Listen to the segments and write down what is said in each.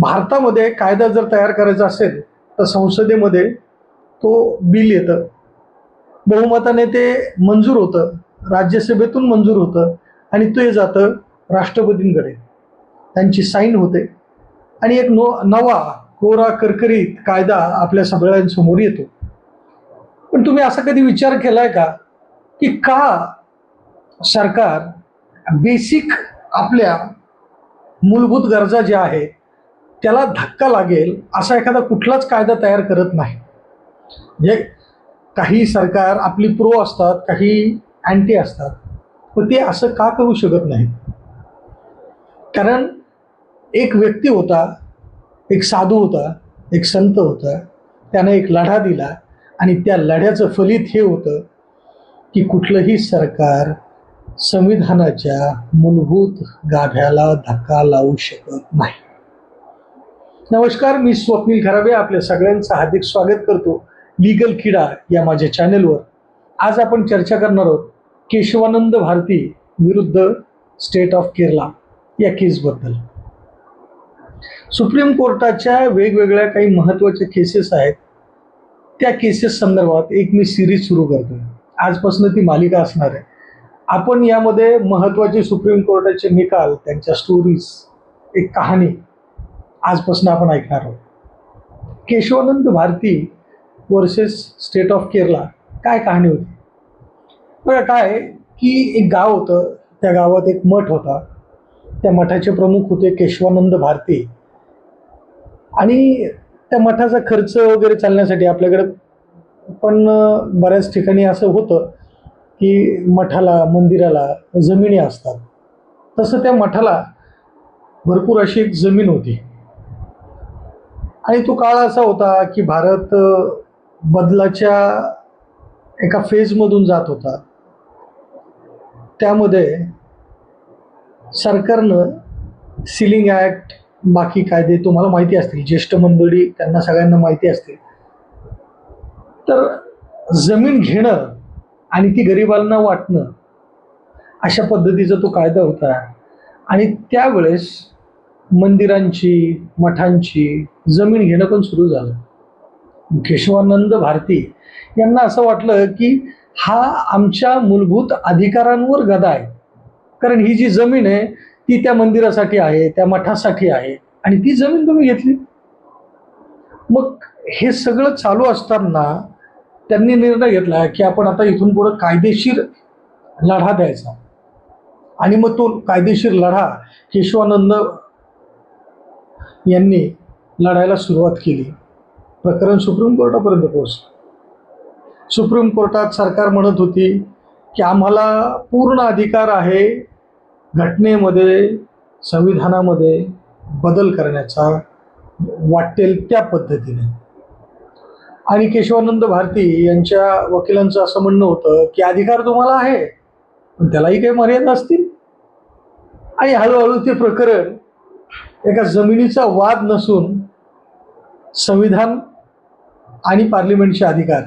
भारतामध्ये कायदा जर तयार करायचा असेल तर संसदेमध्ये तो बिल येतं. बहुमताने ते मंजूर होतं. राज्यसभेतून मंजूर होतं आणि ते जातं राष्ट्रपतींकडे. त्यांची साईन होते. आणि एक नो नवा कोरा करकरीत कायदा आपल्या सगळ्यांसमोर येतो. पण तुम्ही असा कधी विचार केलाय का की का सरकार बेसिक आपल्या मूलभूत गरजा ज्या आहेत त्याला धक्का लागेल असा एखादा कुठलाच कायदा तयार करत नाही. म्हणजे काही सरकार आपली प्रो असतात काही अँटी असतात. पण ते असं का करू शकत नाही कारण एक व्यक्ती होता एक साधू होता एक संत होता त्यानं एक लढा दिला आणि त्या लढ्याचं फलित हे होतं की कुठलंही सरकार संविधानाच्या मूलभूत गाभ्याला धक्का लावू शकत नाही. नमस्कार मी स्वप्नील खराबे आपल्या सगळ्यांचं हार्दिक स्वागत करतो लिगल किडा या माझ्या चॅनेलवर. आज आपण चर्चा करणार आहोत केशवानंद भारती विरुद्ध स्टेट ऑफ केरला या केसबद्दल. सुप्रीम कोर्टाच्या वेगवेगळ्या काही महत्त्वाच्या केसेस आहेत. त्या केसेस संदर्भात एक मी सिरीज सुरू करतो आजपासून ती मालिका असणार आहे. आपण यामध्ये महत्त्वाचे सुप्रीम कोर्टाचे निकाल त्यांच्या स्टोरीज एक कहाणी आजपासून आपण ऐकणार आहोत. Keshavananda Bharati versus state of Kerala काय कहाणी होती? बघा काय की एक गाव होतं त्या गावात एक मठ होता. त्या मठाचे प्रमुख होते केशवानंद भारती. आणि त्या मठाचा खर्च वगैरे चालण्यासाठी आपल्याकडे पण बऱ्याच ठिकाणी असं होतं की मठाला मंदिराला जमिनी असतात. तसं त्या मठाला भरपूर अशी एक जमीन होती. आणि तो काळ असा होता की भारत बदलाच्या एका फेजमधून जात होता. त्यामध्ये सरकारनं सिलिंग ॲक्ट बाकी कायदे तुम्हाला माहिती असतील ज्येष्ठ मंडळी त्यांना सगळ्यांना माहिती असतील. तर जमीन घेणं आणि ती गरिबांना वाटणं अशा पद्धतीचा तो कायदा होता. आणि त्यावेळेस मंदिरांची मठांची जमीन घेणं पण सुरू झालं. केशवानंद भारती यांना असं वाटलं की हा आमच्या मूलभूत अधिकारांवर गदा आहे. कारण ही जी जमीन आहे ती त्या मंदिरासाठी आहे त्या मठासाठी आहे आणि ती जमीन तुम्ही घेतली. मग हे सगळं चालू असताना त्यांनी निर्णय घेतला की आपण आता इथून पुढं कायदेशीर लढा द्यायचा. आणि मग तो कायदेशीर लढा केशवानंद यांनी लढायला सुरुवात केली. प्रकरण सुप्रीम कोर्टापर्यंत पोहोचलं. सुप्रीम कोर्टात सरकार म्हणत होती की आम्हाला पूर्ण अधिकार आहे घटनेमध्ये संविधानामध्ये बदल करण्याचा वाटेल त्या पद्धतीने. आणि केशवानंद भारती यांच्या वकिलांचं असं म्हणणं होतं की अधिकार तुम्हाला आहे पण त्यालाही काही मर्यादा असतील. आणि हळूहळू ते प्रकरण एका जमिनीचा वाद नसून संविधान आणि पार्लिमेंटचे अधिकार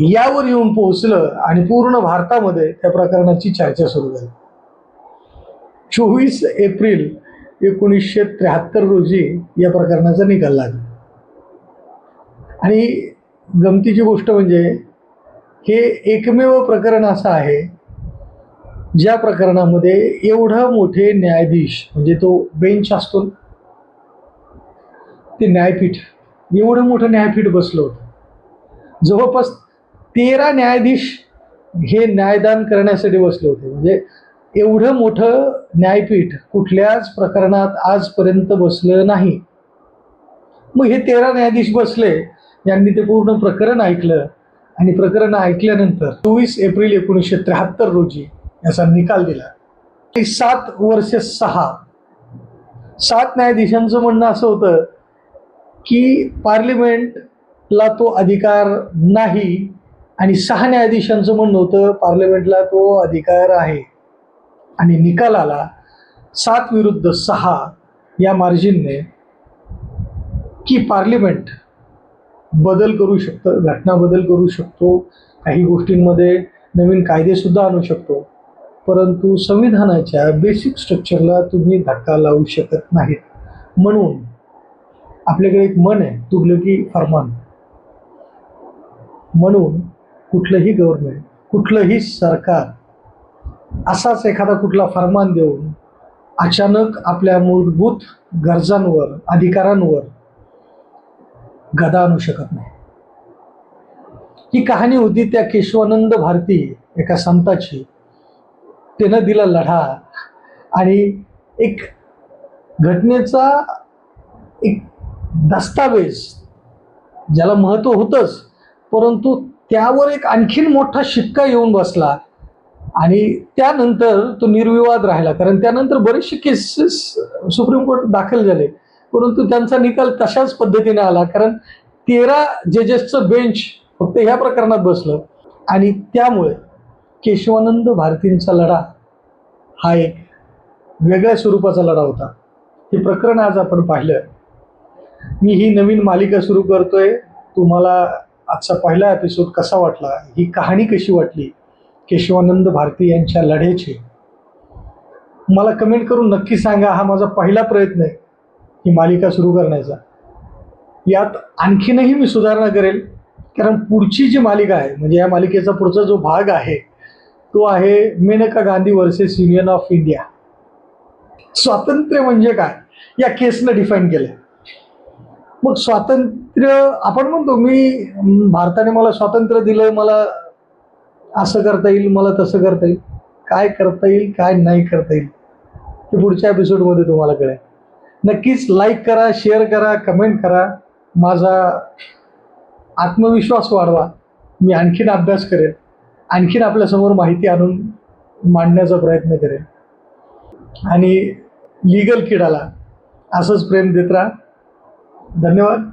यावर येऊन पोहोचलं आणि पूर्ण भारतामध्ये त्या प्रकरणाची चर्चा सुरू झाली. चोवीस एप्रिल एकोणीसशे त्र्याहत्तर रोजी या प्रकरणाचा निकाल लागला. आणि गमतीची गोष्ट म्हणजे हे एकमेव प्रकरण असं आहे ज्या प्रकरणामध्ये एवढं मोठे न्यायाधीश म्हणजे तो बेंच असतो ते न्यायपीठ एवढं मोठं न्यायपीठ बसलं होतं. जवळपास तेरा न्यायाधीश हे न्यायदान करण्यासाठी बसले होते. म्हणजे एवढं मोठं न्यायपीठ कुठल्याच प्रकरणात आजपर्यंत बसलं नाही. मग हे तेरा न्यायाधीश बसले यांनी ते पूर्ण प्रकरण ऐकलं आणि प्रकरण ऐकल्यानंतर चोवीस एप्रिल एकोणीसशे त्र्याहत्तर रोजी याचा निकाल दिला. सात वर्ष सहा. सात न्यायाधीशांचं म्हणणं असं होतं की पार्लिमेंटला तो अधिकार नाही आणि सहा न्यायाधीशांचं म्हणणं होतं पार्लिमेंटला तो अधिकार आहे. आणि निकालाला सात विरुद्ध सहा या मार्जिनने की पार्लिमेंट बदल करू शकतं घटना बदल करू शकतो काही गोष्टींमध्ये नवीन कायदेसुद्धा आणू शकतो. परंतु संविधानाच्या बेसिक स्ट्रक्चरला तुम्ही धक्का लावू शकत नाहीत. म्हणून आपल्याकडे एक मन आहे तुगलकी फरमान. म्हणून कुठलंही गव्हर्नमेंट कुठलंही सरकार असाच एखादा कुठला फरमान देऊन अचानक आपल्या मूलभूत गरजांवर अधिकारांवर गदा आणू शकत नाही. ही कहाणी होती त्या केशवानंद भारती एका संताची. त्यानं दिला लढा. आणि एक घटनेचा एक दस्तावेज ज्याला महत्त्व होतंच परंतु त्यावर एक आणखीन मोठा शिक्का येऊन बसला. आणि त्यानंतर तो निर्विवाद राहिला कारण त्यानंतर बरेचसे केसेस सुप्रीम कोर्ट दाखल झाले. परंतु त्यांचा निकाल तशाच पद्धतीने आला कारण तेरा जजेसचं बेंच फक्त ह्या प्रकरणात बसलं. आणि त्यामुळे केशवानंद भारतींचा लढा हा एक वेगळ्या स्वरूपाचा लढा होता. हे प्रकरण आज आपण पाहिलं. मी ही नवीन मालिका सुरू करतोय. तुम्हाला आजचा पहिला एपिसोड कसा वाटला? ही कहाणी कशी वाटली? केशवानंद भारती यांच्या लढ्याची. मला कमेंट करून नक्की सांगा. हा माझा पहिला प्रयत्न आहे ही मालिका सुरू करण्याचा. यात आणखीनही मी सुधारणा करेल. कारण पुढची जी मालिका आहे म्हणजे या मालिकेचा पुढचा जो भाग आहे तो आहे Maneka Gandhi versus union of India. स्वातंत्र्य म्हणजे काय? या केसनं डिफाईन केलं मग स्वातंत्र्य आपण म्हणतो मी भारताने मला स्वातंत्र्य दिलं मला असं करता येईल मला तसं करता येईल. काय करता येईल काय नाही करता येईल ते पुढच्या एपिसोडमध्ये तुम्हाला कळेल. नक्कीच लाईक करा शेअर करा कमेंट करा. माझा आत्मविश्वास वाढवा. मी आणखीन अभ्यास करेन. आणखीन आपल्यासमोर माहिती आणून मांडण्याचा प्रयत्न करेन. आणि लिगल किडाला असंच प्रेम देत राहा. धन्यवाद.